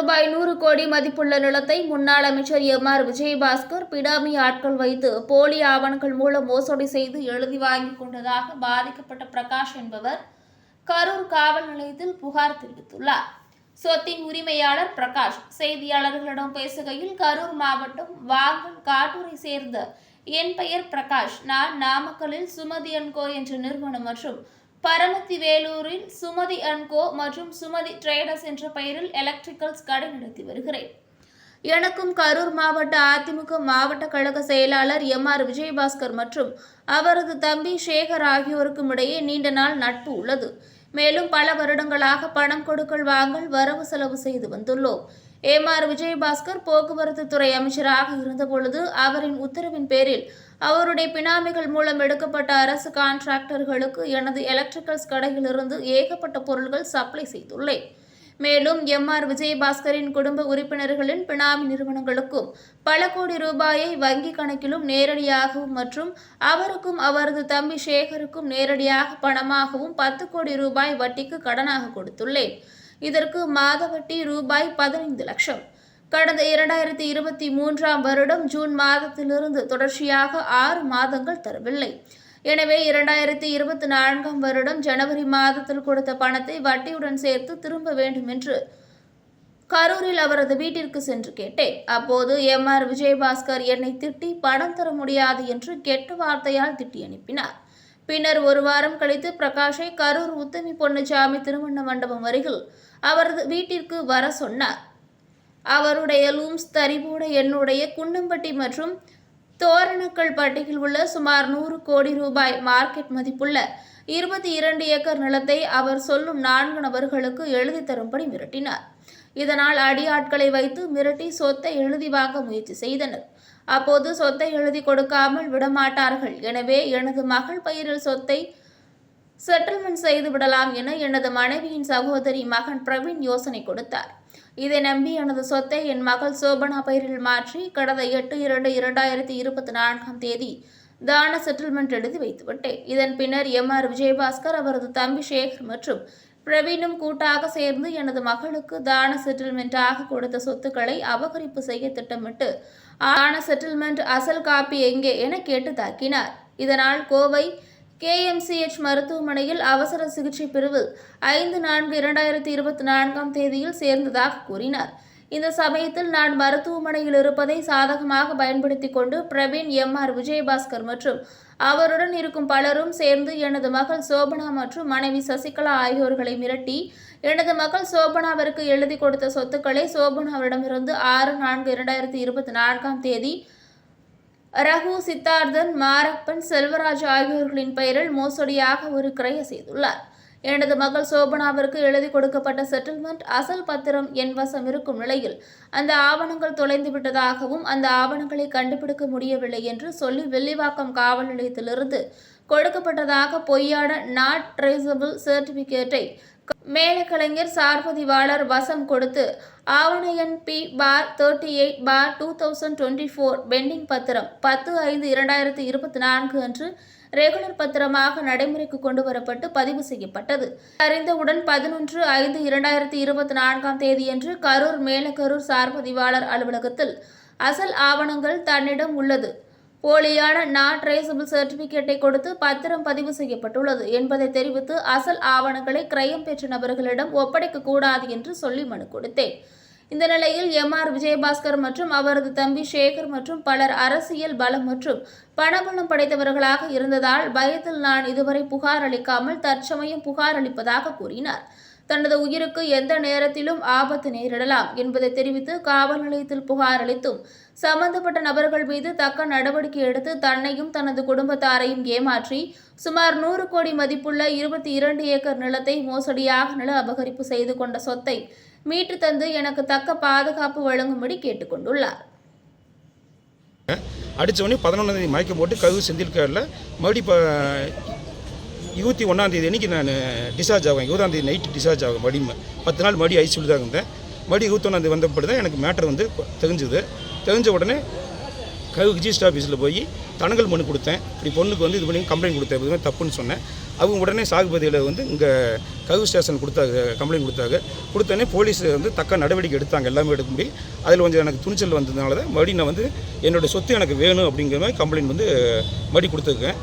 ரூபாய் நூறு கோடி மதிப்புள்ள நிலத்தை முன்னாள் அமைச்சர் எம் ஆர் விஜயபாஸ்கர் பிடாமி ஆட்கள் வைத்து போலி ஆவணங்கள் மூலம் மோசடி செய்து எழுதி வாங்கிக் கொண்டதாக பாதிக்கப்பட்ட பிரகாஷ் என்பவர் கரூர் காவல் நிலையத்தில் புகார் தெரிவித்துள்ளார். சொத்தின் உரிமையாளர் பிரகாஷ் செய்தியாளர்களிடம் பேசுகையில் கரூர் மாவட்டம் வாங்கல் காட்டூரை சேர்ந்த என் பெயர் பிரகாஷ். நான் நாமக்கலில் சுமதி அன்கோ என்ற நிறுவனம் மற்றும் பரமத்தி வேலூரில் சுமதி அன்கோ மற்றும் சுமதி ட்ரேடர்ஸ் என்ற பெயரில் எலக்ட்ரிக்கல்ஸ் கடை நடத்தி வருகிறேன். எனக்கும் கரூர் மாவட்ட அதிமுக மாவட்ட கழக செயலாளர் எம் ஆர் விஜயபாஸ்கர் மற்றும் அவரது தம்பி சேகர் ஆகியோருக்கும் இடையே நீண்ட நாள் நட்பு உள்ளது. மேலும் பல வருடங்களாக பணம் கொடுக்கல் வாங்கல் வரவு செலவு செய்து வந்துள்ளோம். எம் ஆர் விஜயபாஸ்கர் போக்குவரத்து துறை அமைச்சராக இருந்தபொழுது அவரின் உத்தரவின் பேரில் அவருடைய பினாமிகள் மூலம் எடுக்கப்பட்ட அரசு கான்ட்ராக்டர்களுக்கு எனது எலக்ட்ரிக்கல்ஸ் கடையிலிருந்து ஏகப்பட்ட பொருட்கள் சப்ளை செய்துள்ளேன். மேலும் எம் ஆர் விஜயபாஸ்கரின் குடும்ப உறுப்பினர்களின் பினாமி நிறுவனங்களுக்கும் பல கோடி ரூபாயை வங்கி கணக்கிலும் நேரடியாகவும் மற்றும் அவருக்கும் அவரது தம்பி சேகருக்கும் நேரடியாக பணமாகவும் பத்து கோடி ரூபாய் வட்டிக்கு கடனாக கொடுத்துள்ளேன். இதற்கு மாத வட்டி ரூபாய் பதினைந்து லட்சம். கடந்த இரண்டாயிரத்தி இருபத்தி மூன்றாம் வருடம் ஜூன் மாதத்திலிருந்து தொடர்ச்சியாக ஆறு மாதங்கள் தரவில்லை. எனவே இரண்டாயிரத்தி இருபத்தி நான்காம் வருடம் ஜனவரி மாதத்தில் கொடுத்த பணத்தை வட்டியுடன் சேர்த்து திரும்ப வேண்டும் என்று கரூரில் அவரது வீட்டிற்கு சென்று கேட்டேன். அப்போது எம். ஆர். விஜயபாஸ்கர் என்னை திட்டி பணம் தர முடியாது என்று கெட்ட வார்த்தையால் திட்டி அனுப்பினார். பின்னர் ஒரு வாரம் கழித்து பிரகாஷை கரூர் உத்தமி பொன்னுச்சாமி திருமண மண்டபம் அருகில் அவரது வீட்டிற்கு வர சொன்னார். அவருடைய லூம்ஸ் தரிபூட என்னுடைய குன்னம்பட்டி மற்றும் தோரணக்கல் பட்டியில் உள்ள சுமார் நூறு கோடி ரூபாய் மார்க்கெட் மதிப்புள்ள இருபத்தி இரண்டு ஏக்கர் நிலத்தை அவர் சொல்லும் நான்கு நபர்களுக்கு எழுதி தரும்படி மிரட்டினார். இதனால் அடியாட்களை வைத்து மிரட்டி சொத்தை எழுதி வாங்க முயற்சி செய்தனர். அப்போது சொத்தை எழுதி கொடுக்காமல் விடமாட்டார்கள். எனவே எனது மகள் பெயரில் சொத்தை செட்டில்மெண்ட் செய்து விடலாம் என எனது மனைவியின் சகோதரி மகன் பிரவீன் யோசனை கொடுத்தார். இதை நம்பி எனது சொத்தை என் மகள் சோபனா பெயரில் மாற்றி கடந்த எட்டு இரண்டு இரண்டாயிரத்தி இருபத்தி நான்காம் தேதி தான செட்டில்மெண்ட் எழுதி வைத்துவிட்டேன் இதன் பின்னர் எம் ஆர் விஜயபாஸ்கர் அவரது தம்பி சேகர் மற்றும் பிரவீனும் கூட்டாக சேர்ந்து எனது மகளுக்கு தான செட்டில்மெண்ட்டாக கொடுத்த சொத்துக்களை அபகரிப்பு செய்ய திட்டமிட்டு ஆன செட்டில்மெண்ட் அசல் காப்பி எங்கே? என கேட்டு தாக்கினார். இதனால் கோவை கேஎம்சிஎச் மருத்துவமனையில் அவசர சிகிச்சை பிரிவு ஐந்து நான்கு இரண்டாயிரத்தி இருபத்தி நான்காம் தேதியில் சேர்ந்ததாக கூறினார். இந்த சமயத்தில் நான் மருத்துவமனையில் இருப்பதை சாதகமாக பயன்படுத்திக் கொண்டு பிரவீன் எம். ஆர். விஜயபாஸ்கர் மற்றும் அவருடன் இருக்கும் பலரும் சேர்ந்து எனது மகள் சோபனா மற்றும் மனைவி சசிகலா ஆகியோர்களை மிரட்டி எனது மகள் சோபனாவிற்கு எழுதி கொடுத்த சொத்துக்களை சோபனாவிடமிருந்து ஆறு நான்கு இரண்டாயிரத்தி இருபத்தி நான்காம் தேதி ரகு சித்தார்த்தன் மாரப்பன் செல்வராஜ் ஆகியோர்களின் பெயரில் மோசடியாக ஒரு கிரைய செய்துள்ளார். எனது மகள் சோபனாவிற்கு எழுதி கொடுக்கப்பட்ட செட்டில்மெண்ட் அசல் பத்திரம் என் வசம் இருக்கும் நிலையில் அந்த ஆவணங்கள் தொலைந்து விட்டதாகவும் அந்த ஆவணங்களை கண்டுபிடிக்க முடியவில்லை என்று சொல்லி வெள்ளிவாக்கம் காவல் நிலையத்திலிருந்து கொடுக்கப்பட்டதாக பொய்யான நாட் ட்ரேசபிள் சர்டிபிகேட்டை மேலக்கலைஞர் சார்பதிவாளர் வசம் கொடுத்து ஆவண B for thirty eight for two thousand twenty four pending பத்திரம் பத்து ஐந்து இரண்டாயிரத்தி இருபத்தி நான்கு அன்று ரெகுலர் பத்திரமாக நடைமுறைக்கு கொண்டு வரப்பட்டு பதிவு செய்யப்பட்டது. அறிந்தவுடன் பதினொன்று ஐந்து இரண்டாயிரத்தி இருபத்தி நான்காம் தேதியன்று கரூர் மேலக்கரூர் சார்பதிவாளர் அலுவலகத்தில் அசல் ஆவணங்கள் தன்னிடம் உள்ளது. போலியான நான் ட்ரேசபிள் சர்டிபிகேட்டை கொடுத்து பத்திரம் பதிவு செய்யப்பட்டுள்ளது. என்பதை தெரிவித்து அசல் ஆவணங்களை கிரயம் பெற்ற நபர்களிடம் ஒப்படைக்க கூடாது என்று சொல்லி மனு கொடுத்தேன். இந்த நிலையில் எம் ஆர் விஜயபாஸ்கர் மற்றும் அவரது தம்பி சேகர் மற்றும் பலர் அரசியல் பலம் மற்றும் பணபலம் படைத்தவர்களாக இருந்ததால் பயத்தில் நான் இதுவரை புகார் அளிக்காமல் தற்சமயம் புகார் அளிப்பதாக கூறினார். தனது உயிருக்கு எந்த நேரத்திலும் ஆபத்து நேரிடலாம் என்பதை தெரிவித்து காவல் நிலையத்தில் புகார் அளித்தும் சம்பந்தப்பட்ட நபர்கள் மீது தக்க நடவடிக்கை எடுத்து தன்னையும் தனது குடும்பத்தாரையும் ஏமாற்றி சுமார் நூறு கோடி மதிப்புள்ள இருபத்தி இரண்டு ஏக்கர் நிலத்தை மோசடியாக நில அபகரிப்பு செய்து கொண்ட சொத்தை மீட்டு தந்து எனக்கு தக்க பாதுகாப்பு வழங்கும்படி கேட்டுக்கொண்டுள்ளார் அடித்தவொடனே பதினொன்றாந்தேதி மயக்கம் போட்டு கழுவு செந்தில்காரில் மறுபடி இப்போ இருபத்தி ஒன்றாந்தேதி அன்றைக்கி நான் டிஸ்சார்ஜ் ஆகும் இருபதாந்தேதி நைட்டு டிஸ்சார்ஜ் ஆகும் மறுபடியும். பத்து நாள் மறுபடி ஐசியூவில் தான் இருந்தேன். மறுபடியும் இருபத்தொன்னாந்தேதி வந்தப்படி தான் எனக்கு மேட்டர் வந்து தெரிஞ்சுது. தெரிஞ்ச உடனே கவு ரிஜிஸ்டர் ஆஃபீஸில் போய் தனங்கள் மனு கொடுத்தேன். இப்படி பொண்ணுக்கு வந்து இது பண்ணி கம்ப்ளைண்ட் கொடுத்தேன். இதுவே தப்புன்னு சொன்னேன். அவங்க உடனே சாகுபதியில் வந்து இங்கே கவு ஸ்டேஷன் கொடுத்தாங்க கம்ப்ளைண்ட் கொடுத்தாங்க. கொடுத்தோடனே போலீஸ் வந்து தக்க நடவடிக்கை எடுத்தாங்க. எல்லாமே எடுக்க முடியும் அதில் கொஞ்சம் எனக்கு துணிச்சல் வந்ததுனால தான் மறுபடியும் நான் வந்து என்னோடய சொத்து எனக்கு வேணும் அப்படிங்கிற மாதிரி கம்ப்ளைண்ட் வந்து மறுபடி கொடுத்துருக்கேன்.